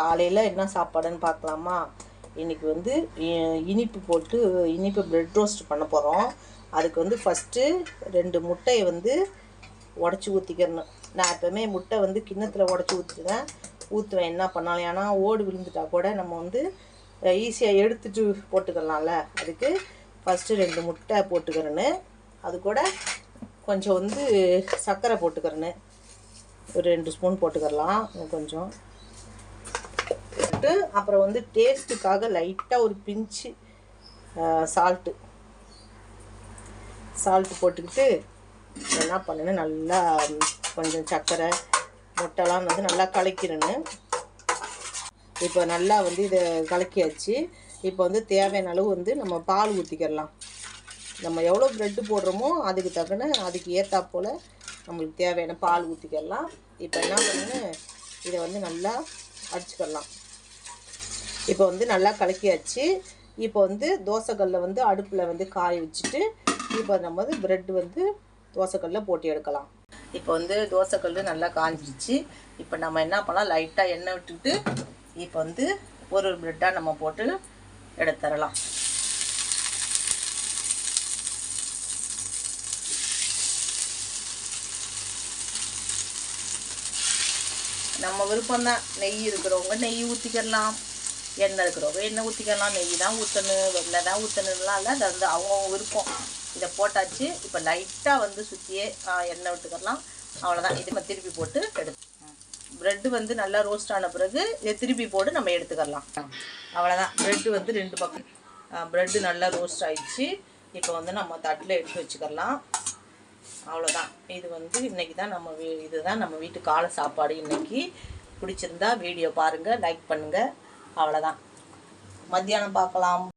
காலையில் என்ன சாப்பாடுன்னு பார்க்கலாமா? இன்றைக்கி வந்து இ- இனிப்பு போட்டு இனிப்பு ப்ரெட் ரோஸ்ட் பண்ண போகிறோம் அதுக்கு வந்து ஃபஸ்ட்டு ரெண்டு முட்டையை வந்து உடச்சி ஊற்றிக்கிறணும் நான் எப்போவுமே முட்டை வந்து கிண்ணத்தில் உடச்சி ஊற்றிடுவேன் ஊற்றுவேன் என்ன பண்ணாலும். ஏன்னா ஓடு விழுந்துட்டா கூட நம்ம வந்து ஈஸியாக எடுத்துட்டு போட்டுக்கலாம்ல. அதுக்கு ஃபஸ்ட்டு ரெண்டு முட்டை போட்டுக்கிறேன்னு. அது கூட கொஞ்சம் வந்து சர்க்கரை போட்டுக்கிறேன்னு. ஒரு ரெண்டு ஸ்பூன் போட்டுக்கிறலாம். இன்னும் கொஞ்சம். போட்டு அப்புறம் வந்து டேஸ்ட்டுக்காக லைட்டாக ஒரு பிஞ்சு சால்ட்டு. சால்ட்டு போட்டுக்கிட்டு என்ன பண்ணுன்னு நல்லா கொஞ்சம் சர்க்கரை முட்டைலாம் வந்து நல்லா கலக்கிறேன்னு இப்போ நல்லா வந்து இதை கலக்கியாச்சு. இப்போ வந்து தேவையான அளவு வந்து நம்ம பால் ஊற்றிக்கிடலாம் நம்ம எவ்வளோ ப்ரெட்டு போடுறோமோ அதுக்கு தக்கன அதுக்கு ஏற்றா போல் நம்மளுக்கு தேவையான பால் ஊற்றிக்கிடலாம் இப்போ என்ன பண்ணுன்னு இதை வந்து நல்லா அடிச்சுக்கிடலாம். இப்போ வந்து நல்லா கலக்கியாச்சு. இப்போ வந்து தோசைக்கல்ல வந்து அடுப்பில் வந்து காய வச்சுட்டு இப்போ நம்ம வந்து ப்ரெட் வந்து தோசைக்கல்ல போட்டு எடுக்கலாம். இப்போ வந்து தோசைக்கல் நல்லா காஞ்சிருச்சு. இப்போ நம்ம என்ன பண்ணலாம்? லைட்டாக எண்ணெய் விட்டுக்கிட்டு இப்போ வந்து ஒரு ஒரு ப்ரெட்டாக நம்ம போட்டு எடுத்துடலாம். நம்ம விருப்பம் தான் நெய் இருக்கிறவங்க நெய் ஊற்றிக்கிடலாம் எண்ணெய் இருக்கிறவங்க எண்ணெய் ஊற்றிக்கலாம் நெய் தான் ஊற்றணும் வெண்ணெய் தான் ஊற்றணும்லாம் இல்லை. அது வந்து அவங்கவுங்க விருப்பம். இதை போட்டாச்சு. இப்போ லைட்டாக வந்து சுற்றியே எண்ணெய் விட்டுக்கலாம். அவ்வளோதான் இது நம்ம திருப்பி போட்டு எடுத்து ப்ரெட்டு வந்து நல்லா ரோஸ்ட் ஆன பிறகு இதை திருப்பி போட்டு நம்ம எடுத்துக்கலாம். அவ்வளோதான் ப்ரெட்டு வந்து ரெண்டு பக்கம் ப்ரெட்டு நல்லா ரோஸ்ட் ஆயிடுச்சு. இப்போ வந்து நம்ம தட்டில் எடுத்து வச்சுக்கலாம். அவ்வளோதான் இது வந்து இன்றைக்கி தான் நம்ம வீ இதுதான் நம்ம வீட்டு காலை சாப்பாடு இன்றைக்கி பிடிச்சிருந்தா வீடியோ பாருங்கள் லைக் பண்ணுங்கள் அவ்வளோதான் மத்தியானம் பார்க்கலாம்.